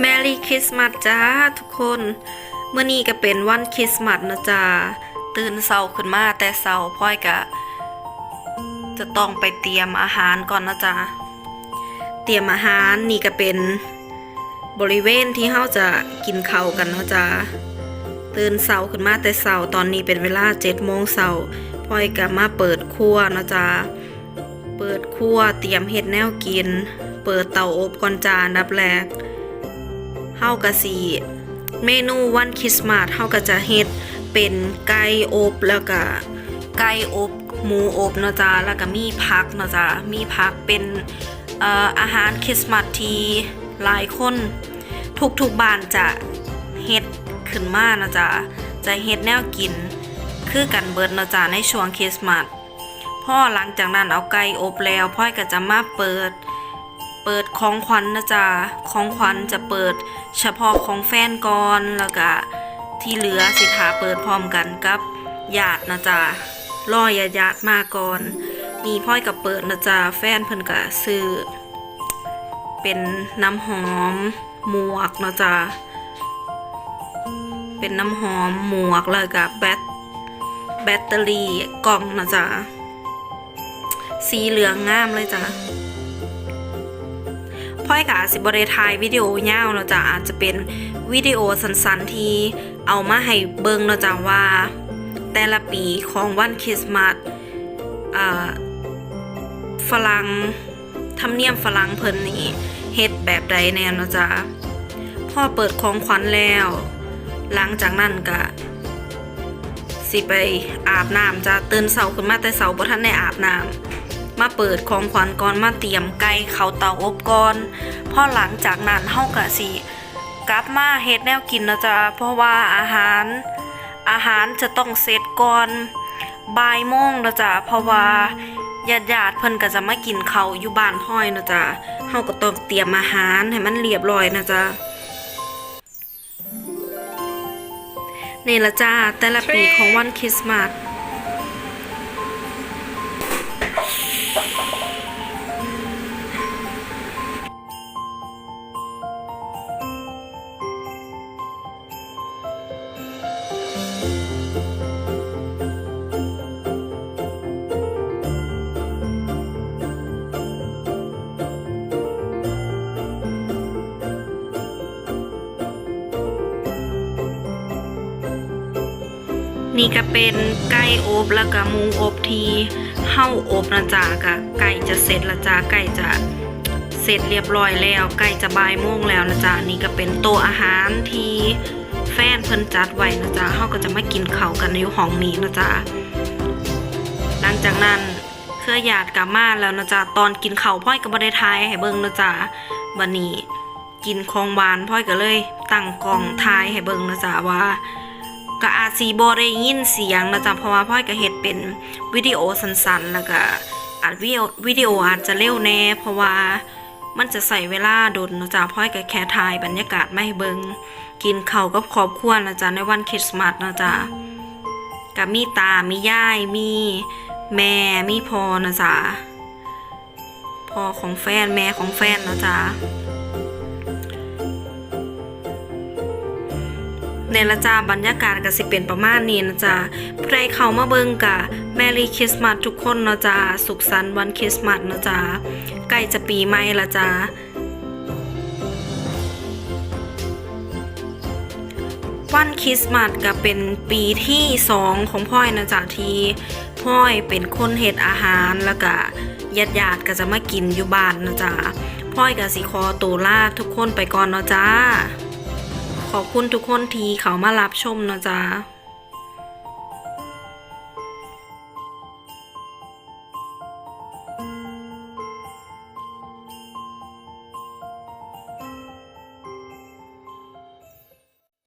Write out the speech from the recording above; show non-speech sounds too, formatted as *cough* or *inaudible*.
แมรี่คริสต์มาสจ้าทุกคนเมื่อนี้ก็เป็นวันคริสต์มาสนะจ๊ะตื่นเช้าขึ้นมาแต่เช้าพ่อยก็จะต้องไปเตรียมอาหารก่อนนะจ๊ะเตรียมอาหารนี่ก็เป็นบริเวณที่เฮาจะกินข้าวกันเนาะจ๊ะตื่นเช้าขึ้นมาแต่เช้าตอนนี้เป็นเวลา7โมงเช้าพ่อยก็มาเปิดครัวนะจ๊ะเปิดครัวเตรียมเฮ็ดแนวกิน เปิดเตาอบก่อนจานดับแรก เฮากะสิเมนูวันคริสต์มาสเฮาก็จะเฮ็ดเป็นไก่อบแล้วก็ไก่อบหมูอบเนาะจ๊ะแล้วก็มีผักเนาะจ๊ะมีผักเป็นเอ่ออาหารคริสต์มาสที่หลายคนทุกๆบ้านจะเฮ็ดขึ้นมานะจ๊ะจะเฮ็ดแนวกิน คือกันเบิดนะจ๊ะในช่วงคริสต์มาสพ่อหลังจากนั้นเอาไก่อบแล้วพ่อยก็จะมาเปิด เปิดของขวัญนะจ๊ะของขวัญจะเปิดเฉพาะของแฟนก่อนแล้วก็ที่เหลือสิทาเปิดพร้อมกันกับญาตินะจ๊ะรอญาติญาติมาก่อนนี่พ่อยก็เปิดนะจ๊ะแฟนเพิ่นก็ซื้อเป็นน้ำหอมหมวกนะจ๊ะเป็นน้ำหอมหมวกแล้วก็แบตแบตเตอรี่กล่องนะจ๊ะสีเหลืองงามเลยจ้ะ พ่อยกะสิบริทายวิดีโอยาวเนาะจ้ะอาจจะเป็นวิดีโอสั้นๆที่เอามาให้เบิ่งเนาะจ้ะว่า แต่ละปีของวันคริสต์มาสฝรั่งทำเนียมฝรั่งเพิ่นนี่เฮ็ดแบบใดแน่เนาะจ้ะพ่อเปิดของขวัญแล้ว หลังจากนั้นก็สิไปอาบน้ำจะตื่นเสาขึ้นมาแต่เสาบ่ทันได้อาบน้ำ มาเปิดของขวัญก่อนมาเตรียมไก่เขาเตาอบก่อนพอหลังจากนั้นเฮาก็สิกลับมาเฮ็ดแนวกินนะจ๊ะเพราะว่าอาหาร อาหารจะต้องเสร็จก่อนบ่ายโมงนะจ๊ะเพราะว่าญาติญาติเพิ่นก็จะมากินเขาอยู่บ้านห้อยนะจ๊ะเฮาก็ต้องเตรียมอาหารให้มันเรียบร้อยนะจ๊ะนี่ละจ้าแต่ละปีของวันคริสต์มาส Thank *laughs* you. นี่ก็เป็นไก่อบแล้วก็หมูอบที่เฮาอบนะจ๊ะกะไก่จะเสร็จละจ้าไก่จะเสร็จเรียบร้อยแล้วไก่จะบ่ายโมงแล้วนะจ๊ะนี่ก็เป็นโต๊ะอาหารที่แฟนเพิ่นจัดไว้นะจ๊ะเฮาก็จะมากินข้าวกันในห้องนี้นะจ๊ะหลังจากนั้นเครือญาติกับมาแล้วนะจ๊ะตอนกินข้าวพ่อยก็บ่ได้ทายให้เบิ่งนะจ๊ะวันนี้กินของหวานพ่อยก็เลยตั้งกล้องทายให้เบิ่งนะจ๊ะว่า ก็อาจสีบได้ยินเสียงนะจ๊ะเพราะว่าพ่อยก็เฮ็ดเป็นวิดีโอสั้นๆ แล้วก็อาจวิดีโอวิดีโออาจจะเร็วแน่ เพราะว่ามันจะใส่เวลาโดนนะจ๊ะพ่อยก็แค่ถ่ายบรรยากาศไม่เบิงกินข้าวกับครอบครัวนะจ๊ะในวันคริสต์มาสนะจ๊ะกับมีตา มียาย มีแม่ มีพ่อนะจ๊ะพ่อของแฟนแม่ของแฟนนะจ๊ะ ในละจ้าบรรยากาศก็สิเป็นประมาณนี้นะจ๊ะผู้ใดเข้ามาเบิ่งกะแมรี่คริสต์มาสทุกคนนะจ๊ะสุขสันต์วันคริสต์มาสนะจ๊ะใกล้จะปีใหม่ละจ๊ะวันคริสต์มาสก็เป็นปีที่สองของพ่อยนะจ๊ะที่พ่อยเป็นคนเฮ็ดอาหารแล้วก็ญาติญาติก็จะมากินอยู่บ้านนะจ๊ะพ่อยก็สิขอตัวลาทุกคนไปก่อนเนาะจ๊ะ ขอบคุณทุกคนที่เขามารับชมนะจ๊ะ